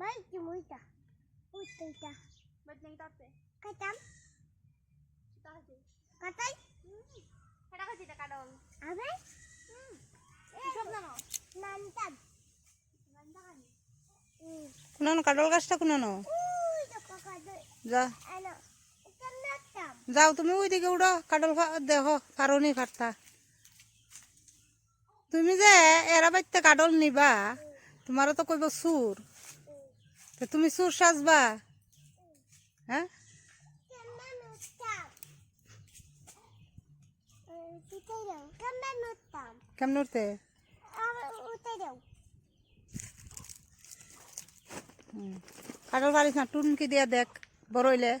Baik, muita. Muita. Ba't nang tate? Katam. Kita kasi. Katay. Kada kasi ta kadong. Abay. Isop na no? Nantad. Ganda ka ni. Hmm. কোনানো কাডল গাছটা কোনানো Uy, napakadoy. যা Ano? Itam natam. যাও তুমি ওইদিকে উড়ো cuddle ফা- দেখো ফারনি ফারতা তুমি যে এরা বাড়িতে কাডল নিবা তোমারও তো কইব সুর তো তুমি সুর সাজবা হ্যাঁ. কেমন উঠতে. কাডল পারিস না, টুনকি দিয়া দেখ বড়ইলে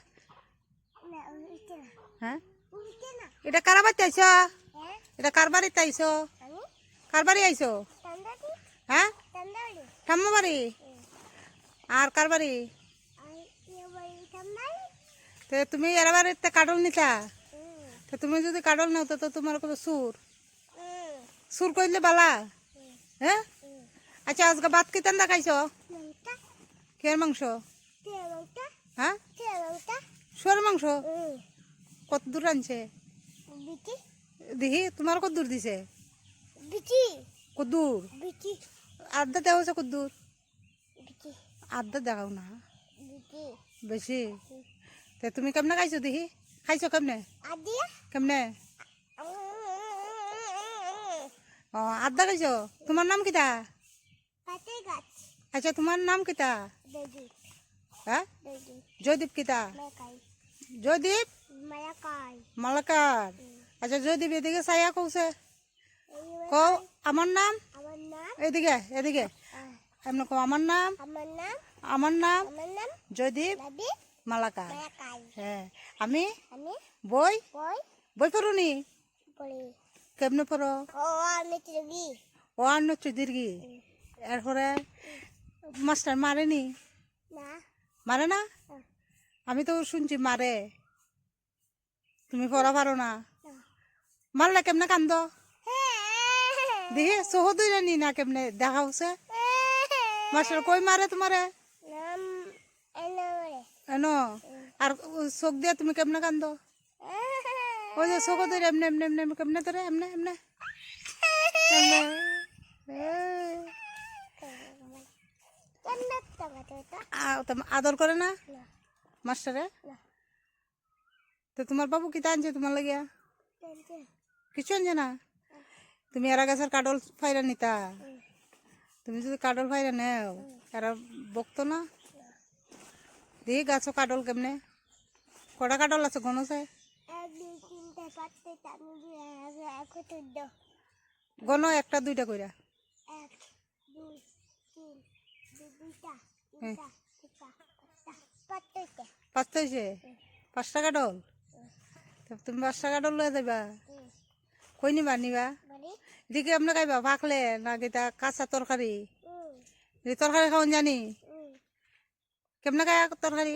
হ্যাঁ এটা কারা বাড়িতে Eh? এটা কার বাড়িতে Ano? কার বাড়ি di? হ্যাঁ ঠাম্মা বাড়ি আর কার বাড়ি? তো তুমি এরা বাড়িতে কাডল নিতা. তো তুমি যদি কাডল নাও তো তোমার কবে সুর. সুর করলে বালা. হ্যাঁ. আচ্ছা আজকে ভাত কি তান্দা খাইছ Mangta? কের মাংস? হ্যাঁ Tiya মাংস. কত দূর আনছে? দেখি তোমার কত দূর দিছে? কত দূর? আড্ডা দেওয়া হয়েছে কত দূর Biti? আড্ডা দেখাও না Biti? বেশি তে তুমি কেমনে খাইছো দেখি খাইছো কেমনে Adia? কেমনে ও আড্ডা খাইছো তোমার নাম কিতা Pati gat. আচ্ছা তোমার নাম কিতা Dagi. হ্যাঁ Dagi. জয়দীপ কিতা Malakay. জয়দীপ Malakay. মালাকার আচ্ছা জয়দীপ এদিকে চাইয়া কৌছে Ayun. কও আমার নাম Aman nam? এদিকে এদিকে কও আমার নাম? আমার নাম? Aman nam? জয়দীপ? মালাকার। হ্যাঁ আমি বই? বই? পড়ুনি? কেমনে পড়ো? ও আর নচ্ছ এরপরে মাস্টার মারেনি মারে না? আমি তো শুনছি মারে। তুমি পড়া পারো না. মারলে কেমনে কান্দ! দেখি চোখ দুই নি না কেমনে? দেখা হচ্ছে মাস্টার কই মারে তোমারে? এন আর চোখ দিয়ে তুমি কেমনে কান্দ? ওই যে চোখ ধরে এমনি এমনি এমনি এমনি কেমনে ধরে এমনে এমনে। আদর করে না. মাস্টারে. তো তোমার বাবু কিতা আনছে তোমার লাগিয়া? কিছু আনছে না? তুমি এরা গাছের কাডল ফাইরা নিতা? তুমি যদি কাডল ফাইরা নেও এরা বকতো না। দেখি গাছ কাডল কেমনে? কটা কাডল আছে গণ চোদ্দ। গণ একটা দুইটা কইরা। হ্যাঁ। পাঁচটা হয়েছে পাঁচটা কাডল তো তুমি পাঁচটা কাডল লয়ে যাবা কই নিবা নিবা? এদিকে আমরা খাইবা পাকলে না কিতা কাঁচা তরকারি? এই তরকারি খাওয়ান জানি? কেমনে খাই তরকারি?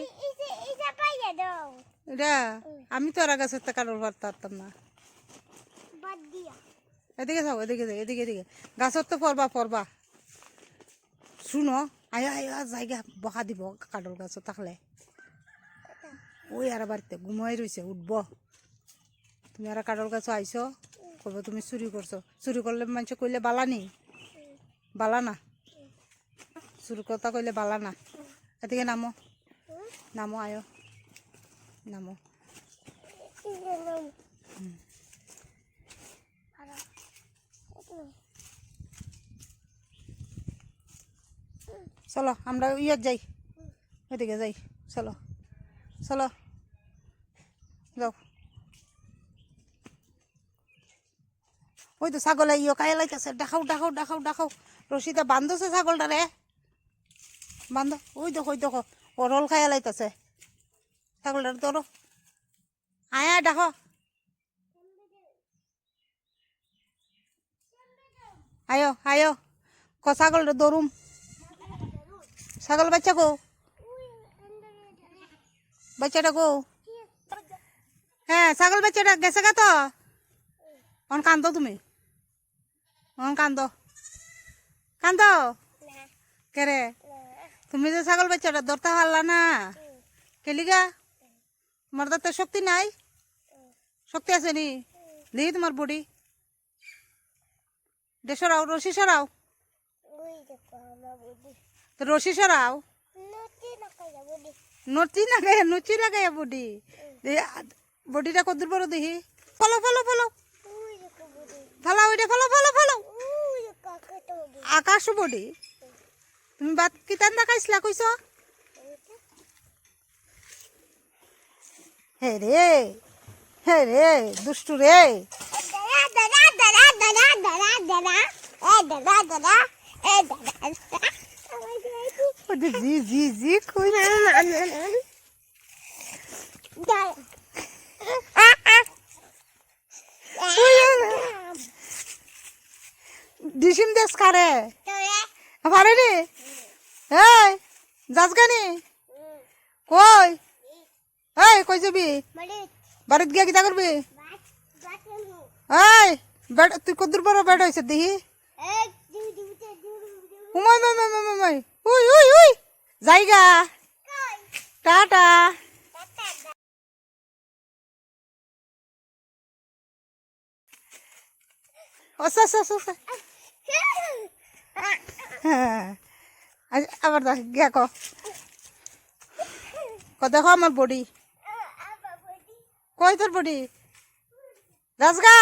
এটা? আমি তো এরা গাছের কাডল পারতাম না। এদিকে থাকো এদিকে যাই এদিকে এদিকে। গাছত তো পরবা পরবা। শুনো আয়া আয়া জায়গা বকা দিব কাডল গাছ থাকলে ওই আর বাড়িতে ঘুমাই রয়েছে উঠব। তুমি আর কাডল গাছ আইছো? কবে তুমি চুরি করছ। চুরি করলে মানুষ কইলে বালানি বালা না? চুরি কথা কইলে বালা না? এদিকে নামো। নামো, আয়ো। নামো। চলো, আমরা ইয়াত যাই। এদিকে যাই। চলো। চলো যাও ওই তো ছাগলে ইয়ে কায়ে লাইতেছে? দেখাও দেখাও দেখাও দেখাও। রশিদা, বান্ধছে ছাগলটা রে। বান্ধ, ওই দেখো ওই দেখো। অরল খাইয়া লাইতেছে। ছাগলটার ধরো। আয়া দেখো। আয়ো আয়ো। ক ছাগলটা দৌড়ুম ছাগল বাচ্চা গো বাচ্চাটা গো হ্যাঁ ছাগল বাচ্চাটা গেছে গা তো? অন কান্দ তুমি? অন কান্দ। কান্দ? কেরে তুমি যে ছাগল বাচ্চাটা ধরতে পারলা না? কেলিগা? তোমার দাঁতে শক্তি নাই? শক্তি আছে নি? দেখি তোমার বডি। দে সরাও রশি সরাও তো রশি সরাও নটি না নচি লাগাই নচি লাগাই বডি। বডিটা কত বড় দেখি ফলো ফলো ফলো। বুদ্ধি ফলো ওইটা ফলো ফলো ফলো ওই দেখো কত বুদ্ধি আকাশ বডি তুমি বাদ কি তান্দা খাইছিলা কইছ? হে রে হে রে দুষ্টু রে। জি জি জি কই ডিসিম দেশ কারে পারে রে এই যাস গানি কই? এই কই যাবি? বাড়িত গিয়া কিতা করবি এই বেড তুই কত বড় বেড হয়েছে দেখি উমাই মাই মাই মাই মাই উই উই উই। জায়গা টাটা। ওসা ওসা ওসা হ্যাঁ আবার গিয়া ক। দেখো আমার বডি। কই তোর বডি? রাজগা